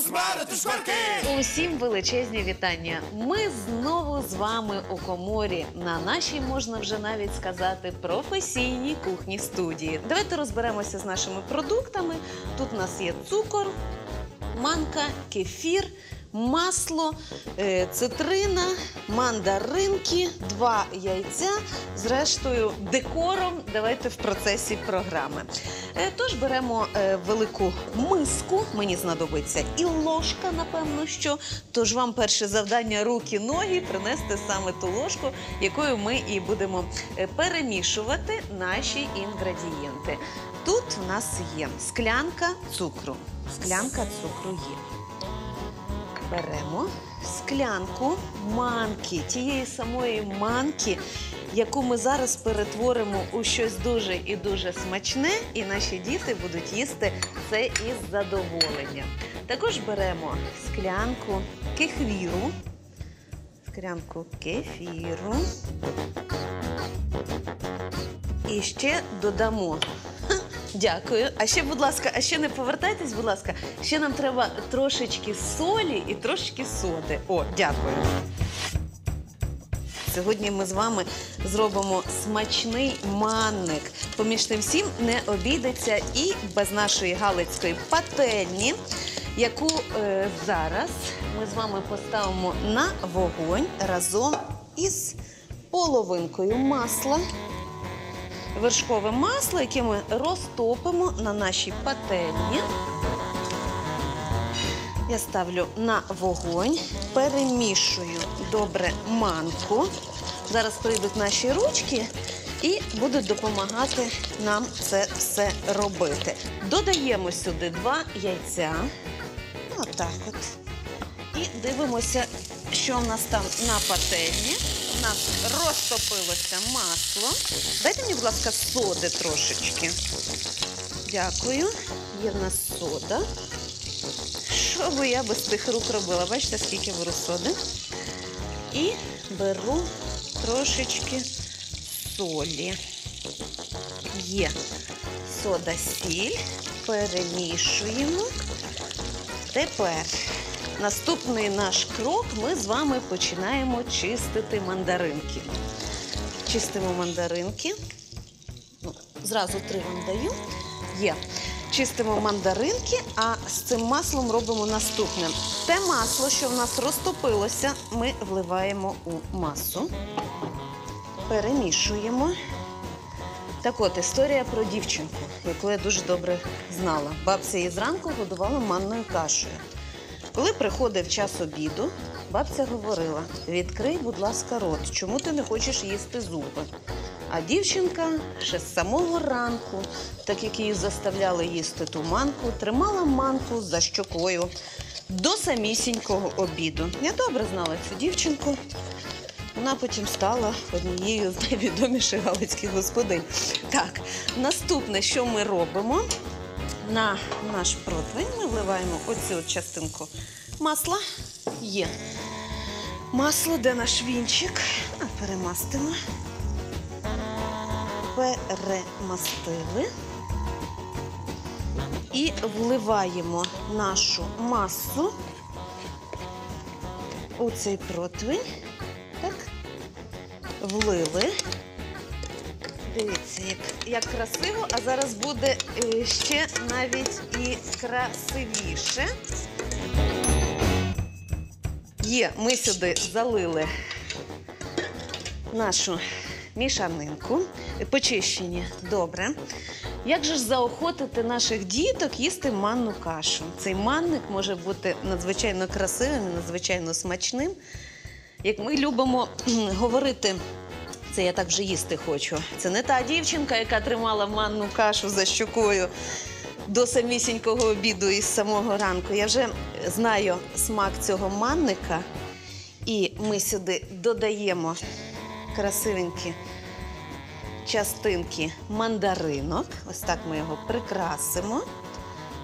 смарити шкварки! Усім величезні вітання. Ми знову з вами у коморі на нашій, можна вже навіть сказати, професійній кухні студії. Давайте розберемося з нашими продуктами. Тут у нас є цукор, манка, кефір. Масло, е, цитрина, мандаринки, два яйця. Зрештою, декором давайте в процесі програми. Е, Тож беремо е, велику миску. Мені знадобиться і ложка, напевно, що. Тож вам перше завдання руки, ноги принести саме ту ложку, якою ми і будемо перемішувати наші інгредієнти. Тут в нас є склянка цукру. Склянка цукру є. Беремо склянку манки, тієї самої манки, яку ми зараз перетворимо у щось дуже і дуже смачне, і наші діти будуть їсти це із задоволенням. Також беремо склянку кефіру, склянку кефіру. І ще додамо. Дякую. А ще, будь ласка, а ще не повертайтесь, будь ласка. Ще нам треба трошечки солі і трошечки соди. О, дякую. Сьогодні ми з вами зробимо смачний манник. Поміж тим всім не обійдеться і без нашої галицької пательні, яку е, зараз ми з вами поставимо на вогонь разом із половинкою масла вершкове масло, яке ми розтопимо на нашій пательні. Я ставлю на вогонь, перемішую добре манку. Зараз прийдуть наші ручки і будуть допомагати нам це все робити. Додаємо сюди два яйця. Отак от. І дивимося, що в нас там на пательні. Нас розтопилося масло. Дайте мені, будь ласка, соди трошечки. Дякую. Є в нас сода. Що би я без тих рук робила? Бачите, скільки беру соди. І беру трошечки солі. Є сода сіль. Перемішуємо. Тепер наступний наш крок ми з вами починаємо чистити мандаринки. Чистимо мандаринки. Ну, зразу три вам даю. Є. Чистимо мандаринки, а з цим маслом робимо наступне. Те масло, що в нас розтопилося, ми вливаємо у масу, перемішуємо. Так от, історія про дівчинку, яку я дуже добре знала. Бабця її зранку годувала манною кашею. Коли приходив час обіду, бабця говорила: відкрий, будь ласка, рот, чому ти не хочеш їсти зуби? А дівчинка ще з самого ранку, так як її заставляли їсти ту манку, тримала манку за щокою до самісінького обіду. Я добре знала цю дівчинку. Вона потім стала однією з найвідоміших галицьких господинь. Так, наступне, що ми робимо? На наш противень ми вливаємо оцю частинку масла. Є. Масло, де наш вінчик? Перемастимо. Перемастили. І вливаємо нашу масу у цей противень. Так. Влили. Дивіться, як, як красиво, а зараз буде е, ще навіть і красивіше. Є, ми сюди залили нашу мішанинку. Почищені добре. Як же ж заохотити наших діток їсти манну кашу? Цей манник може бути надзвичайно красивим надзвичайно смачним. Як ми любимо говорити, це я так вже їсти хочу. Це не та дівчинка, яка тримала манну кашу за щокою до самісінького обіду із самого ранку. Я вже знаю смак цього манника, і ми сюди додаємо красивенькі частинки мандаринок. Ось так ми його прикрасимо.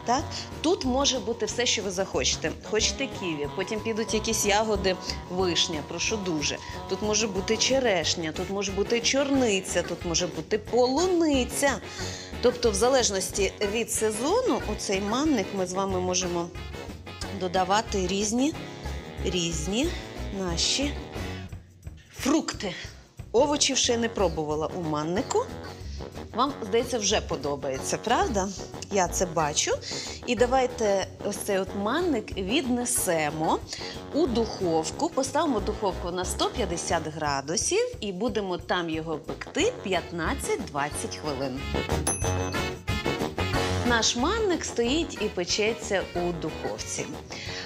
Так? Тут може бути все, що ви захочете. Хочете ківі, потім підуть якісь ягоди, вишня, прошу дуже. Тут може бути черешня, тут може бути чорниця, тут може бути полуниця. Тобто, в залежності від сезону, у цей манник ми з вами можемо додавати різні, різні наші фрукти. Овочів ще не пробувала у маннику. Вам, здається, вже подобається, правда? Я це бачу. І давайте ось цей от манник віднесемо у духовку. Поставимо духовку на 150 градусів і будемо там його пекти 15-20 хвилин. Наш манник стоїть і печеться у духовці.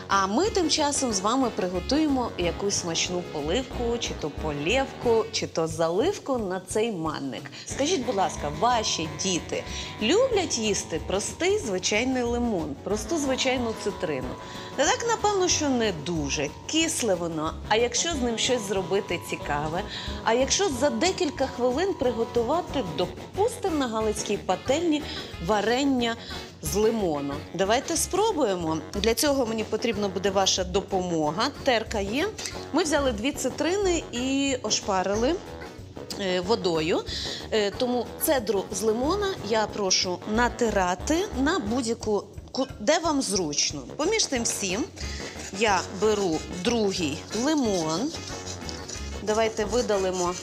А ми тим часом з вами приготуємо якусь смачну поливку, чи то полєвку, чи то заливку на цей манник. Скажіть, будь ласка, ваші діти люблять їсти простий звичайний лимон, просту звичайну цитрину? Та так, напевно, що не дуже. Кисле воно. А якщо з ним щось зробити цікаве, а якщо за декілька хвилин приготувати, допустимо, на галицькій пательні варення з лимону. Давайте спробуємо. Для цього мені потрібна буде ваша допомога. Терка є. Ми взяли дві цитрини і ошпарили. е, Водою, Е, тому цедру з лимона я прошу натирати на будь-яку, ку- де вам зручно. Поміж тим всім я беру другий лимон. Давайте видалимо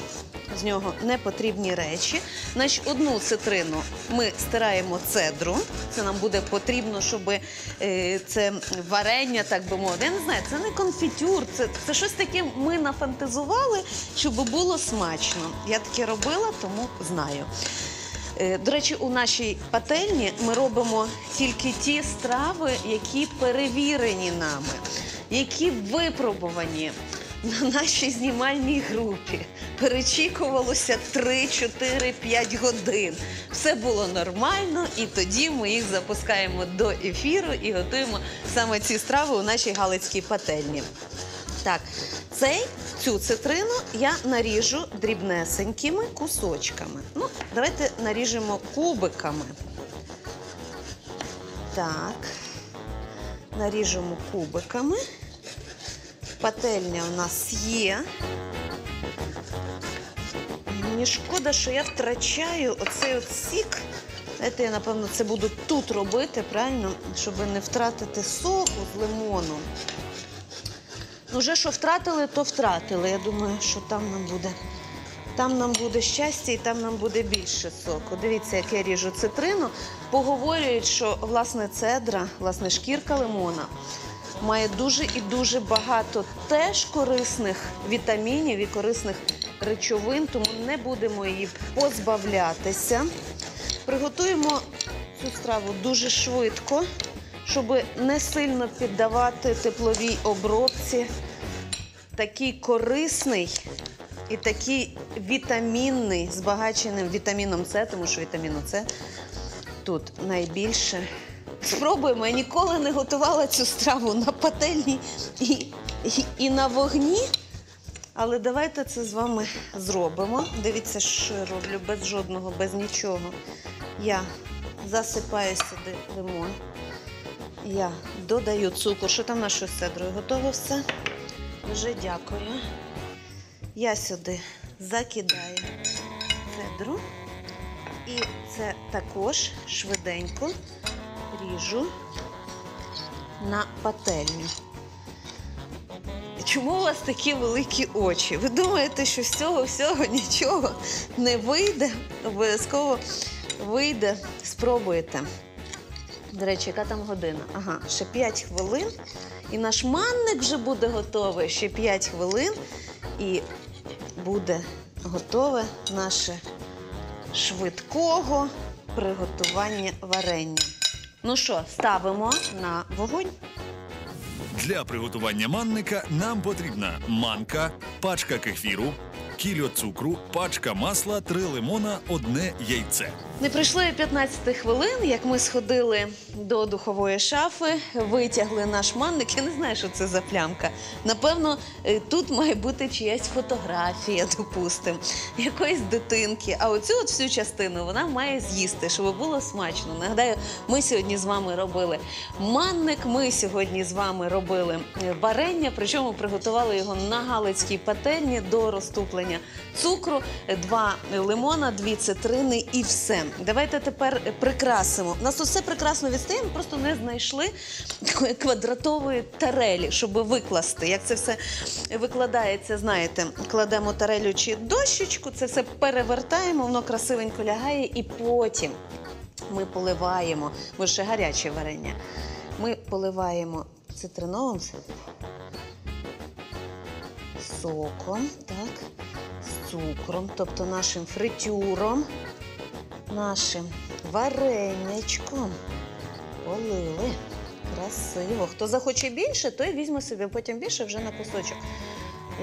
з нього непотрібні речі. Значить, одну цитрину ми стираємо цедру. Це нам буде потрібно, щоб е, це варення, так би мовити. Я не знаю, це не конфітюр, це, це щось таке ми нафантазували, щоб було смачно. Я таке робила, тому знаю. Е, До речі, у нашій пательні ми робимо тільки ті страви, які перевірені нами, які випробувані на нашій знімальній групі. Перечікувалося 3, 4, 5 годин. Все було нормально, і тоді ми їх запускаємо до ефіру і готуємо саме ці страви у нашій галицькій пательні. Так, цей, цю цитрину я наріжу дрібнесенькими кусочками. Ну, давайте наріжемо кубиками. Так, наріжемо кубиками. Пательня у нас є. Мені шкода, що я втрачаю оцей от сік. Знаєте, я, напевно, це буду тут робити, правильно? Щоб не втратити соку з лимону. Вже що втратили, то втратили. Я думаю, що там нам буде. Там нам буде щастя і там нам буде більше соку. Дивіться, як я ріжу цитрину. Поговорюють, що власне цедра, власне шкірка лимона має дуже і дуже багато теж корисних вітамінів і корисних речовин, тому не будемо її позбавлятися. Приготуємо цю страву дуже швидко, щоб не сильно піддавати тепловій обробці. Такий корисний і такий вітамінний, збагаченим вітаміном С, тому що вітаміну С тут найбільше. Спробуємо. Я ніколи не готувала цю страву на пательні і, і, і на вогні. Але давайте це з вами зробимо. Дивіться, що я роблю без жодного, без нічого. Я засипаю сюди лимон. Я додаю цукор. Що там нашою цедрою? Готово все? Дуже дякую. Я сюди закидаю цедру. І це також швиденько ріжу на пательню. Чому у вас такі великі очі? Ви думаєте, що з цього всього нічого не вийде? Обов'язково вийде. Спробуйте. До речі, яка там година? Ага, ще 5 хвилин. І наш манник вже буде готовий. Ще 5 хвилин. І буде готове наше швидкого приготування варення. Ну що, ставимо на вогонь. Для приготування манника нам потрібна манка, пачка кефіру, кільо цукру, пачка масла, три лимона, одне яйце. Не пройшло і 15 хвилин, як ми сходили до духової шафи, витягли наш манник. Я не знаю, що це за плямка. Напевно, е, тут має бути чиясь фотографія, допустимо, якоїсь дитинки. А оцю от всю частину вона має з'їсти, щоб було смачно. Нагадаю, ми сьогодні з вами робили манник. Ми сьогодні з вами робили е, варення, причому приготували його на галицькій пательні до розтуплення цукру, два лимона, дві цитрини і все. Давайте тепер прикрасимо. У нас все прекрасно відстає, ми просто не знайшли такої квадратової тарелі, щоб викласти. Як це все викладається, знаєте, кладемо тарелю чи дощечку, це все перевертаємо, воно красивенько лягає, і потім ми поливаємо, бо ще гаряче варення. Ми поливаємо цитриновим соком, так, з цукром, тобто нашим фритюром, нашим вареничком. Полили. Красиво. Хто захоче більше, той візьме собі потім більше вже на кусочок,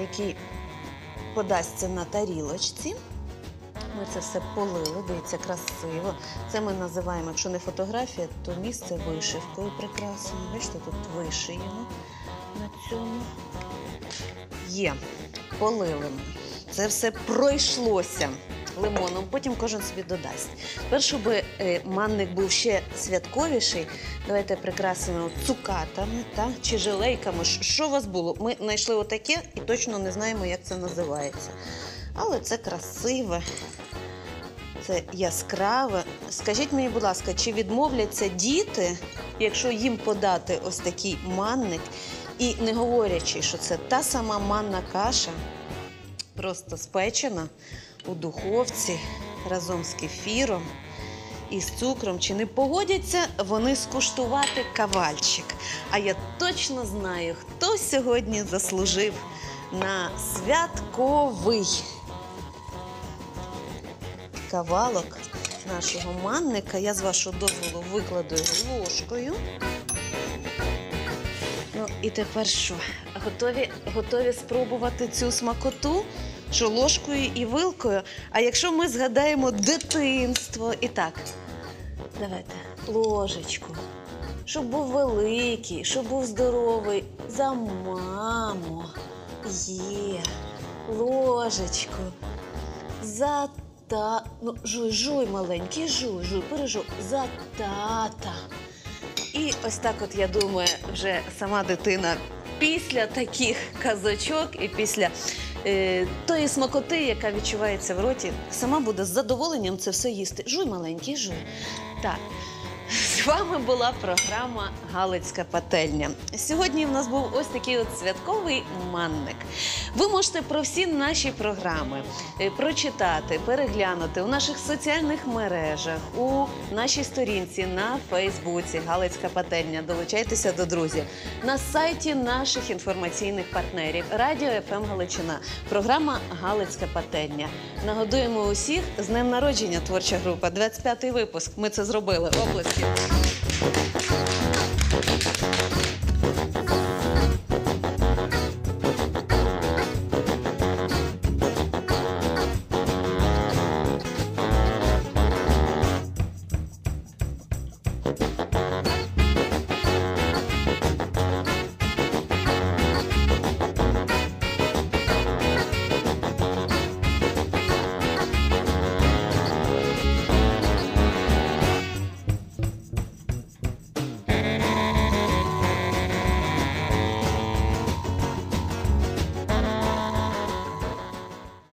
який подасться на тарілочці. Ми це все полили, дивіться, красиво. Це ми називаємо, якщо не фотографія, то місце вишивкою прикрасимо. Бачите, тут вишиємо на цьому. Є, полили. Це все пройшлося лимоном, потім кожен собі додасть. Тепер, щоб е, манник був ще святковіший, давайте прикрасимо цукатами та, чи желейками. Що у вас було? Ми знайшли отаке і точно не знаємо, як це називається. Але це красиве, це яскраве. Скажіть мені, будь ласка, чи відмовляться діти, якщо їм подати ось такий манник, і не говорячи, що це та сама манна каша, просто спечена у духовці разом з кефіром і з цукром, чи не погодяться вони скуштувати кавальчик? А я точно знаю, хто сьогодні заслужив на святковий кавалок нашого манника. Я з вашого дозволу викладу ложкою. Ну і тепер що? Готові, готові спробувати цю смакоту? Що ложкою і вилкою? А якщо ми згадаємо дитинство, і так, давайте ложечку, щоб був великий, щоб був здоровий, за маму. Є, ложечку, за та. Ну, жуй, жуй, маленький, жуй, жуй, пережуй, за тата. І ось так, от я думаю, вже сама дитина після таких казочок і після е, тої смакоти, яка відчувається в роті, сама буде з задоволенням це все їсти. Жуй, маленький, жуй. Так. З вами була програма Галицька пательня. Сьогодні в нас був ось такий от святковий манник. Ви можете про всі наші програми е, прочитати, переглянути у наших соціальних мережах, у нашій сторінці на Фейсбуці Галицька пательня. Долучайтеся до друзів на сайті наших інформаційних партнерів Радіо ФМ Галичина. Програма Галицька пательня. Нагодуємо усіх з днем народження творча група. 25-й випуск. Ми це зробили. Області.